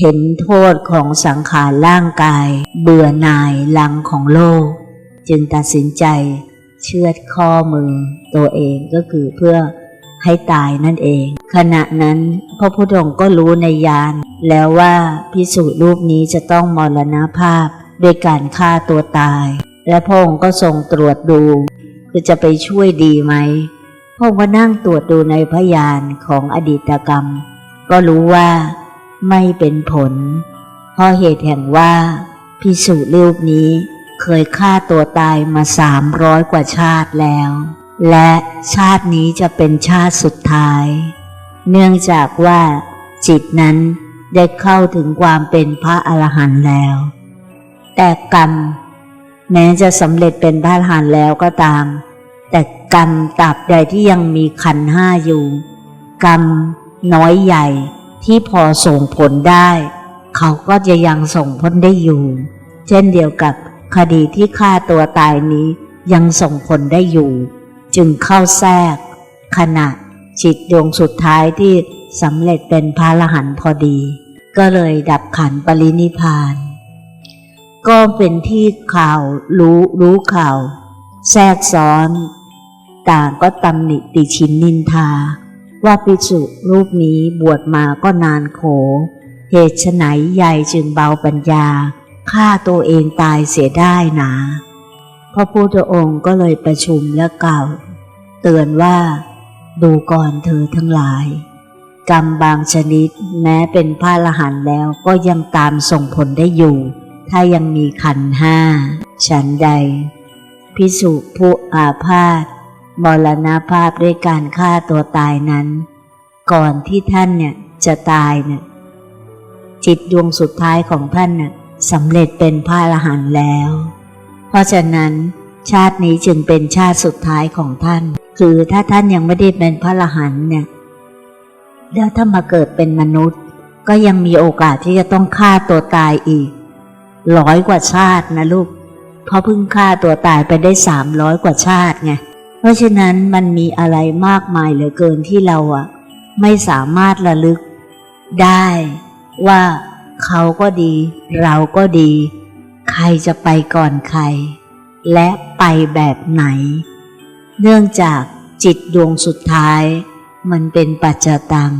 เห็นโทษของสังขารร่างกาย เบื่อหน่ายลังของโลก จึงตัดสินใจเชือดข้อมือตัวเองก็คือเพื่อให้ตายนั่นเอง ขณะนั้นพระพุทธองค์ก็รู้ในยานแล้วว่าพิสูจน์รูปนี้จะต้องมรณภาพด้วยการฆ่าตัวตาย และพระองค์ก็ทรงตรวจดู คือจะไปช่วยดีไหมพระองค์ก็นั่งตรวจดูในพยานของอดีตกรรม ก็รู้ว่า ไม่เป็นผล เพราะเหตุแห่งว่าพิสูจน์รูปนี้เคยฆ่าตัวตายมาสามร้อยกว่าชาติแล้ว และชาตินี้จะเป็นชาติสุดท้าย เนื่องจากว่า จิตนั้นได้เข้าถึงความเป็นพระอรหันต์แล้ว แต่กรรม แม้จะสำเร็จเป็นพระอรหันต์แล้วก็ตาม แต่กรรมตราบใดที่ยังมีขันห้าอยู่ กรรมน้อยใหญ่ ที่พอส่งผลได้ เขาก็จะยังส่งผลได้อยู่ เช่นเดียวกับคดีที่ฆ่าตัวตายนี้ยังส่งผลได้อยู่ จึงเข้าแทรก ขณะจิตดวงสุดท้ายที่สำเร็จเป็นพระอรหันต์พอดี ก็เลยดับขันปรินิพพาน ก็เป็นที่ข่าวรู้รู้ข่าว แทรกซ้อน ต่างก็ตำหนิติชินนินทา ว่าภิกษุรูปนี้บวชมาก็นานโข เหตุไฉนใหญ่จึงเบาปัญญาฆ่าตัวเองตายเสียได้นาพระพุทธองค์ก็เลยประชุมและกล่าว เตือนว่า ดูก่อนเธอทั้งหลาย กรรมบางชนิดแม้เป็นพระอรหันแล้วก็ยังตามส่งผลได้อยู่ ถ้ายังมีขันห้า ฉันใด พิสุผู้อาพาธ มรณภาพด้วยการฆ่าตัวตายนั้น ก่อนที่ท่านเนี่ยจะตายเนี่ยจิตดวงสุดท้ายของท่านน่ะสำเร็จเป็นพระอรหันต์แล้ว เพราะฉะนั้น ชาตินี้จึงเป็นชาติสุดท้ายของท่าน คือถ้าท่านยังไม่ได้เป็นพระอรหันต์เนี่ยแล้วถ้ามาเกิดเป็นมนุษย์ ก็ยังมีโอกาสที่จะต้องฆ่าตัวตายอีกร้อยกว่าชาตินะลูกเพราะเพิ่งฆ่าตัวตายไปได้สามร้อยกว่าชาติไง ราะฉะนั้นมันมีอะไรมากมายเหลือเกินที่เราอะไม่สามารถระลึกได้ว่าเขาก็ดี เราก็ดี ใครจะไปก่อนใคร และไปแบบไหน เนื่องจากจิตดวงสุดท้าย มันเป็นปัจจตัง